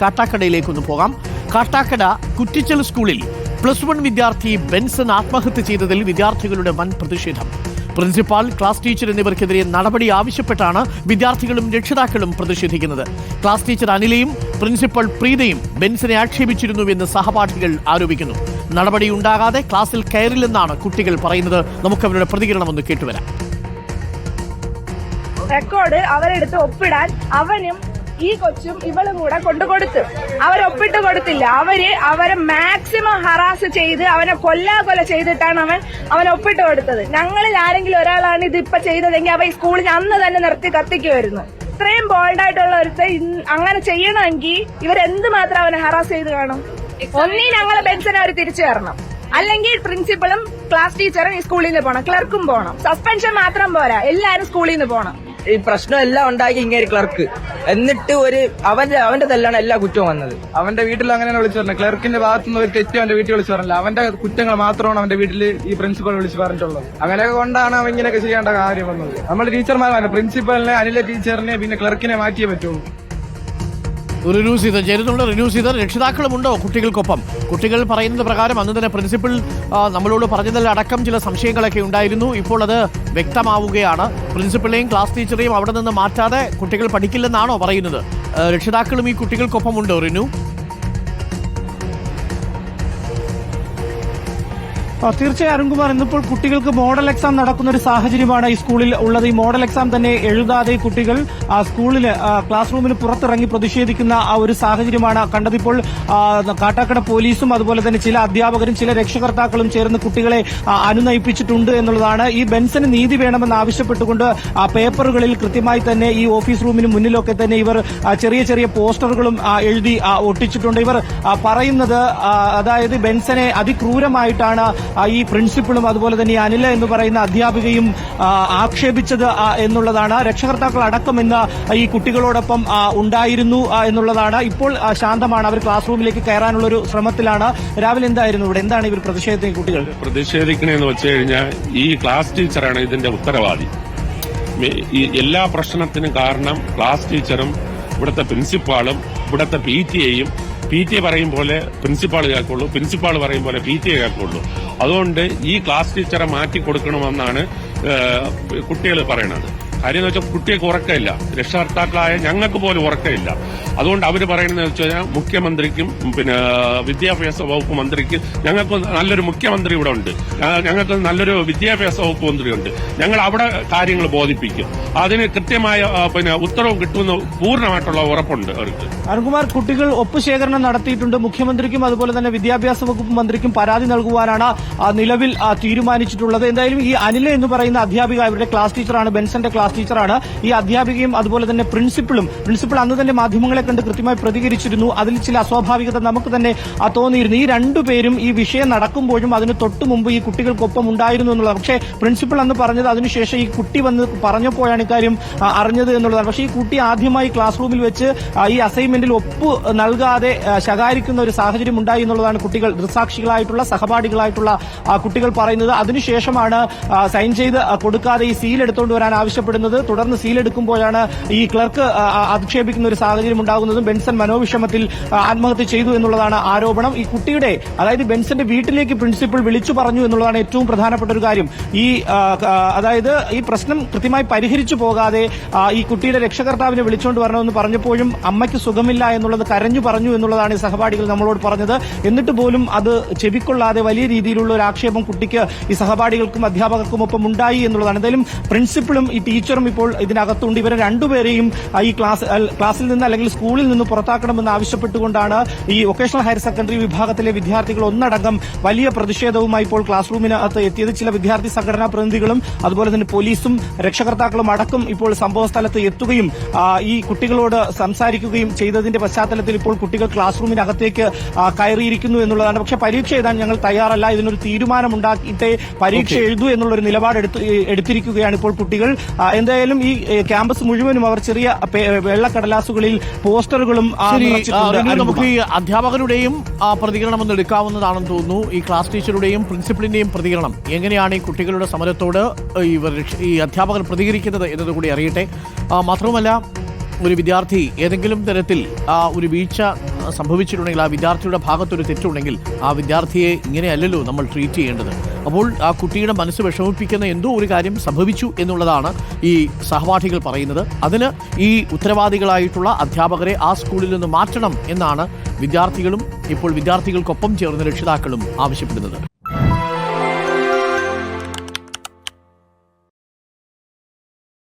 കാട്ടാക്കടയിലേക്കൊന്ന് പോകാം. കാട്ടാക്കട കുറ്റിച്ചൽ സ്കൂളിൽ plus one വിദ്യാർത്ഥി ബെൻസൺ ആത്മഹത്യ ചെയ്തതിൽ വിദ്യാർത്ഥികളുടെ വൻ പ്രതിഷേധം. പ്രിൻസിപ്പാൾ ക്ലാസ് ടീച്ചർ എന്നിവർക്കെതിരെ നടപടി ആവശ്യപ്പെട്ടാണ് വിദ്യാർത്ഥികളും രക്ഷിതാക്കളും പ്രതിഷേധിക്കുന്നത്. ക്ലാസ് ടീച്ചർ അനിലയും പ്രിൻസിപ്പൽ പ്രീതയും ബെൻസിനെ ആക്ഷേപിച്ചിരുന്നുവെന്ന് സഹപാഠികൾ ആരോപിക്കുന്നു. നടപടി ഉണ്ടാകാതെ ക്ലാസ്സിൽ കയറില്ലെന്നാണ് കുട്ടികൾ പറയുന്നത്. നമുക്ക് അവരുടെ പ്രതികരണം ഒന്ന് കേട്ടുവരാം. റെക്കോർഡ് അവരെടുത്ത് ഒപ്പിടാൻ അവനും ഈ കൊച്ചും ഇവളും കൂടെ കൊണ്ടു കൊടുത്തു അവരൊപ്പിട്ട് കൊടുത്തില്ല. അവർ അവരെ മാക്സിമം ഹറാസ് ചെയ്ത് അവനെ കൊല്ലാ കൊല ചെയ്തിട്ടാണ് അവൻ അവൻ ഒപ്പിട്ട് കൊടുത്തത്. ഞങ്ങളിൽ ആരെങ്കിലും ഒരാളാണ് ഇത് ഇപ്പൊ ചെയ്തതെങ്കിൽ അവ ഈ സ്കൂളിൽ അന്ന് തന്നെ നിർത്തി കത്തിക്കുമായിരുന്നു. ഇത്രയും ബോൾഡായിട്ടുള്ള ഒരു അങ്ങനെ ചെയ്യണമെങ്കിൽ ഇവരെന്ത് മാത്രം അവനെ ഹറാസ് ചെയ്ത് കാണും? ഒന്നീ ഞങ്ങളെ ബെൻസിനെ അവർ തിരിച്ചു തരണം. അല്ലെങ്കിൽ പ്രിൻസിപ്പളും ക്ലാസ് ടീച്ചറും ഈ സ്കൂളിൽ നിന്ന് പോകണം ക്ലർക്കും പോകണം സസ്പെൻഷൻ മാത്രം പോരാ. എല്ലാരും സ്കൂളിൽ നിന്ന് പോകണം ഈ പ്രശ്നം എല്ലാം ഉണ്ടാക്കി ഇങ്ങനെ ക്ലർക്ക്. എന്നിട്ട് ഒരു അവന്റെ അവന്റെ തല്ലാണ് എല്ലാ കുറ്റവും വന്നത്. അവന്റെ വീട്ടിൽ അങ്ങനെയാണ് വിളിച്ചു പറഞ്ഞത്. ക്ലർക്കിന്റെ ഭാഗത്തുനിന്ന് ഒരു തെറ്റ് അവന്റെ വീട്ടിൽ വിളിച്ചു പറഞ്ഞില്ല. അവന്റെ കുറ്റങ്ങൾ മാത്രമാണ് അവന്റെ വീട്ടിൽ ഈ പ്രിൻസിപ്പൽ വിളിച്ചു പറഞ്ഞിട്ടുള്ളത്. അങ്ങനെയൊക്കെ കൊണ്ടാണ് അവൻ ഇങ്ങനെയൊക്കെ ചെയ്യേണ്ട കാര്യം വന്നത്. നമ്മൾ ടീച്ചർമാരാണ് പ്രിൻസിപ്പലിനെ അനിലെ ടീച്ചറിനെ പിന്നെ ക്ലർക്കിനെ മാറ്റിയേ പറ്റുള്ളൂ. റിന്യൂ ചെയ്ത് ചേരുന്നുണ്ട് റിന്യൂസ് ചെയ്ത് രക്ഷിതാക്കളുമുണ്ടോ കുട്ടികൾക്കൊപ്പം? കുട്ടികൾ പറയുന്നത് പ്രകാരം അന്ന് തന്നെ പ്രിൻസിപ്പൽ നമ്മളോട് പറഞ്ഞതിൽ അടക്കം ചില സംശയങ്ങളൊക്കെ ഉണ്ടായിരുന്നു. ഇപ്പോൾ അത് വ്യക്തമാവുകയാണ്. പ്രിൻസിപ്പളിനെയും ക്ലാസ് ടീച്ചറെയും അവിടെ നിന്ന് മാറ്റാതെ കുട്ടികൾ പഠിക്കില്ലെന്നാണോ പറയുന്നത്? രക്ഷിതാക്കളും ഈ കുട്ടികൾക്കൊപ്പം ഉണ്ടോ റിനു? തീർച്ചയായും അരുൺകുമാർ ഇന്നിപ്പോൾ കുട്ടികൾക്ക് മോഡൽ എക്സാം നടക്കുന്ന ഒരു സാഹചര്യമാണ് ഈ സ്കൂളിൽ ഉള്ളത്. ഈ മോഡൽ എക്സാം തന്നെ എഴുതാതെ കുട്ടികൾ സ്കൂളിൽ ക്ലാസ് റൂമിന് പുറത്തിറങ്ങി പ്രതിഷേധിക്കുന്ന ആ ഒരു സാഹചര്യമാണ് കണ്ടതിപ്പോൾ കാട്ടാക്കട പോലീസും അതുപോലെ തന്നെ ചില അധ്യാപകരും ചില രക്ഷകർത്താക്കളും ചേർന്ന് കുട്ടികളെ അനുനയിപ്പിച്ചിട്ടുണ്ട് എന്നുള്ളതാണ്. ഈ ബെൻസിന് നീതി വേണമെന്ന് ആവശ്യപ്പെട്ടുകൊണ്ട് പേപ്പറുകളിൽ കൃത്യമായി തന്നെ ഈ ഓഫീസ് റൂമിന് മുന്നിലൊക്കെ തന്നെ ഇവർ ചെറിയ ചെറിയ പോസ്റ്ററുകളും എഴുതി ഒട്ടിച്ചിട്ടുണ്ട്. ഇവർ പറയുന്നത് അതായത് ബെൻസനെ അതിക്രൂരമായിട്ടാണ് ഈ പ്രിൻസിപ്പളും അതുപോലെ തന്നെ അനില എന്ന് പറയുന്ന അധ്യാപികയും ആക്ഷേപിച്ചത് എന്നുള്ളതാണ്. രക്ഷകർത്താക്കൾ അടക്കം ഇന്ന് ഈ കുട്ടികളോടൊപ്പം ഉണ്ടായിരുന്നു എന്നുള്ളതാണ്. ഇപ്പോൾ ശാന്തമാണ്. അവർ ക്ലാസ് റൂമിലേക്ക് കയറാനുള്ള ഒരു ശ്രമത്തിലാണ്. രാവിലെ എന്തായിരുന്നു ഇവിടെ? എന്താണ് ഇവർ പ്രതിഷേധത്തിന് കുട്ടികൾ? പ്രതിഷേധിക്കണമെന്ന് വെച്ച് കഴിഞ്ഞാൽ ഈ ക്ലാസ് ടീച്ചറാണ് ഇതിന്റെ ഉത്തരവാദി. എല്ലാ പ്രശ്നത്തിനും കാരണം ക്ലാസ് ടീച്ചറും ഇവിടുത്തെ പ്രിൻസിപ്പാളും ഇവിടുത്തെ പി ടി എയും പി ടി എ പറയും പോലെ പ്രിൻസിപ്പാൾ കേൾക്കുള്ളൂ പ്രിൻസിപ്പാൾ പറയും പോലെ പി ടി എ കേൾക്കുള്ളൂ. അതുകൊണ്ട് ഈ ക്ലാസ് ടീച്ചറെ മാറ്റി കൊടുക്കണമെന്നാണ് കുട്ടികൾ പറയണത്. കാര്യം വെച്ചാൽ കുട്ടികൾക്ക് ഉറക്കമില്ല. രക്ഷകർത്താക്കളായ ഞങ്ങൾക്ക് പോലും ഉറക്കമില്ല. അതുകൊണ്ട് അവർ പറയുന്നത് വെച്ച് കഴിഞ്ഞാൽ മുഖ്യമന്ത്രിക്കും പിന്നെ വിദ്യാഭ്യാസ വകുപ്പ് മന്ത്രിക്കും ഞങ്ങൾക്ക് നല്ലൊരു മുഖ്യമന്ത്രി ഇവിടെ ഉണ്ട്. ഞങ്ങൾക്ക് നല്ലൊരു വിദ്യാഭ്യാസ വകുപ്പ് മന്ത്രിയുണ്ട് ഞങ്ങൾ അവിടെ കാര്യങ്ങൾ ബോധിപ്പിക്കും. അതിന് കൃത്യമായ പിന്നെ ഉത്തരവ് കിട്ടുമെന്ന് പൂർണമായിട്ടുള്ള ഉറപ്പുണ്ട് അവർക്ക്. അരുൺകുമാർ കുട്ടികൾ ഒപ്പ് ശേഖരണം നടത്തിയിട്ടുണ്ട്. മുഖ്യമന്ത്രിക്കും അതുപോലെ തന്നെ വിദ്യാഭ്യാസ വകുപ്പ് മന്ത്രിക്കും പരാതി നൽകുവാനാണ് നിലവിൽ തീരുമാനിച്ചിട്ടുള്ളത്. എന്തായാലും ഈ അനില എന്ന് പറയുന്ന അധ്യാപിക ഇവരുടെ ക്ലാസ് ടീച്ചറാണ്. ബെൻസന്റെ ക്ലാസ് ടീച്ചറാണ്. ഈ അധ്യാപികയും അതുപോലെ തന്നെ പ്രിൻസിപ്പളും പ്രിൻസിപ്പൾ അന്ന് തന്നെ മാധ്യമങ്ങളെ കണ്ട് കൃത്യമായി പ്രതികരിച്ചിരുന്നു. അതിൽ ചില അസ്വാഭാവികത നമുക്ക് തന്നെ തോന്നിയിരുന്നു. ഈ രണ്ടുപേരും ഈ വിഷയം നടക്കുമ്പോഴും അതിന് തൊട്ടു മുമ്പ് ഈ കുട്ടികൾക്കൊപ്പം ഉണ്ടായിരുന്നു എന്നുള്ളത് പക്ഷേ പ്രിൻസിപ്പൾ അന്ന് പറഞ്ഞത് അതിനുശേഷം ഈ കുട്ടി വന്ന് പറഞ്ഞപ്പോഴാണ് ഇക്കാര്യം അറിഞ്ഞത് എന്നുള്ളതാണ്. പക്ഷേ ഈ കുട്ടി ആദ്യമായി ക്ലാസ് റൂമിൽ വെച്ച് ഈ അസൈൻമെന്റിൽ ഒപ്പ് നൽകാതെ ശകാരിക്കുന്ന ഒരു സാഹചര്യം ഉണ്ടായി എന്നുള്ളതാണ് കുട്ടികൾ ദൃസാക്ഷികളായിട്ടുള്ള സഹപാഠികളായിട്ടുള്ള കുട്ടികൾ പറയുന്നത്. അതിനുശേഷമാണ് സൈൻ ചെയ്ത് കൊടുക്കാതെ ഈ സീൽ എടുത്തുകൊണ്ട് വരാൻ ആവശ്യപ്പെടുന്നത്. തുടർന്ന് സീലെടുക്കുമ്പോഴാണ് ഈ ക്ലർക്ക് അധിക്ഷേപിക്കുന്ന ഒരു സാഹചര്യം ഉണ്ടാകുന്നതും ബെൻസൺ മനോവിഷമത്തിൽ ആത്മഹത്യ ചെയ്തു എന്നുള്ളതാണ് ആരോപണം. ഈ കുട്ടിയുടെ അതായത് ബെൻസന്റെ വീട്ടിലേക്ക് പ്രിൻസിപ്പൽ വിളിച്ചു പറഞ്ഞു എന്നുള്ളതാണ് ഏറ്റവും പ്രധാനപ്പെട്ട ഒരു കാര്യം. ഈ അതായത് ഈ പ്രശ്നം കൃത്യമായി പരിഹരിച്ചു പോകാതെ ഈ കുട്ടിയുടെ രക്ഷകർത്താവിനെ വിളിച്ചുകൊണ്ട് വരണമെന്ന് പറഞ്ഞപ്പോഴും അമ്മയ്ക്ക് സുഖമില്ല എന്നുള്ളത് കരഞ്ഞു പറഞ്ഞു എന്നുള്ളതാണ് ഈ സഹപാഠികൾ നമ്മളോട് പറഞ്ഞത്. എന്നിട്ട് പോലും അത് ചെവിക്കൊള്ളാതെ വലിയ രീതിയിലുള്ള ഒരു ആക്ഷേപം കുട്ടിക്ക് ഈ സഹപാഠികൾക്കും അധ്യാപകർക്കും ഒപ്പം ഉണ്ടായി എന്നുള്ളതാണ്. എന്തായാലും പ്രിൻസിപ്പളും ഈ ടീച്ചറും ഇപ്പോൾ ഇതിനകത്തുണ്ട്. ഇവരെ രണ്ടുപേരെയും ഈ ക്ലാസ് ക്ലാസ്സിൽ നിന്ന് അല്ലെങ്കിൽ സ്കൂളിൽ നിന്ന് പുറത്താക്കണമെന്ന് ആവശ്യപ്പെട്ടുകൊണ്ടാണ് ഈ വൊക്കേഷണൽ ഹയർ സെക്കൻഡറി വിഭാഗത്തിലെ വിദ്യാർത്ഥികൾ ഒന്നടങ്കം വലിയ പ്രതിഷേധവുമായി ഇപ്പോൾ ക്ലാസ് റൂമിനകത്ത് എത്തിയത്. ചില വിദ്യാർത്ഥി സംഘടനാ പ്രതിനിധികളും അതുപോലെ തന്നെ പോലീസും രക്ഷകർത്താക്കളും അടക്കം ഇപ്പോൾ സംഭവ സ്ഥലത്ത് എത്തുകയും ഈ കുട്ടികളോട് സംസാരിക്കുകയും ചെയ്തതിന്റെ പശ്ചാത്തലത്തിൽ ഇപ്പോൾ കുട്ടികൾ ക്ലാസ് റൂമിനകത്തേക്ക് കയറിയിരിക്കുന്നു എന്നുള്ളതാണ്. പക്ഷേ പരീക്ഷ എഴുതാൻ ഞങ്ങൾ തയ്യാറല്ല. ഇതിനൊരു തീരുമാനമുണ്ടാക്കിയിട്ടേ പരീക്ഷ എഴുതൂ എന്നുള്ളൊരു നിലപാട് എടുത്തിരിക്കുകയാണ് ഇപ്പോൾ കുട്ടികൾ. എന്തായാലും ഈ ക്യാമ്പസ് മുഴുവനും അവർ ചെറിയ വെള്ളക്കടലാസുകളിൽ പോസ്റ്ററുകളും നമുക്ക് ഈ അധ്യാപകരുടെയും പ്രതികരണം ഒന്ന് എടുക്കാവുന്നതാണെന്ന് തോന്നുന്നു. ഈ ക്ലാസ് ടീച്ചറുടെയും പ്രിൻസിപ്പലിന്റെയും പ്രതികരണം. എങ്ങനെയാണ് ഈ കുട്ടികളുടെ സമരത്തോട് ഇവർ ഈ അധ്യാപകർ പ്രതികരിക്കുന്നത് എന്നതുകൂടി അറിയട്ടെ. മാത്രവുമല്ല ഒരു വിദ്യാർത്ഥി ഏതെങ്കിലും തരത്തിൽ ഒരു വീഴ്ച സംഭവിച്ചിട്ടുണ്ടെങ്കിൽ ആ വിദ്യാർത്ഥിയുടെ ഭാഗത്തൊരു തെറ്റുണ്ടെങ്കിൽ ആ വിദ്യാർത്ഥിയെ ഇങ്ങനെയല്ലല്ലോ നമ്മൾ ട്രീറ്റ് ചെയ്യേണ്ടത്. അപ്പോൾ ആ കുട്ടിയുടെ മനസ്സ് വിഷമിപ്പിക്കുന്ന എന്തോ ഒരു കാര്യം സംഭവിച്ചു എന്നുള്ളതാണ് ഈ സഹപാഠികൾ പറയുന്നത്. അതിന് ഈ ഉത്തരവാദികളായിട്ടുള്ള അധ്യാപകരെ ആ സ്കൂളിൽ നിന്ന് മാറ്റണം എന്നാണ് വിദ്യാർത്ഥികളും ഇപ്പോൾ വിദ്യാർത്ഥികൾക്കൊപ്പം ചേർന്ന് രക്ഷിതാക്കളും ആവശ്യപ്പെടുന്നത്.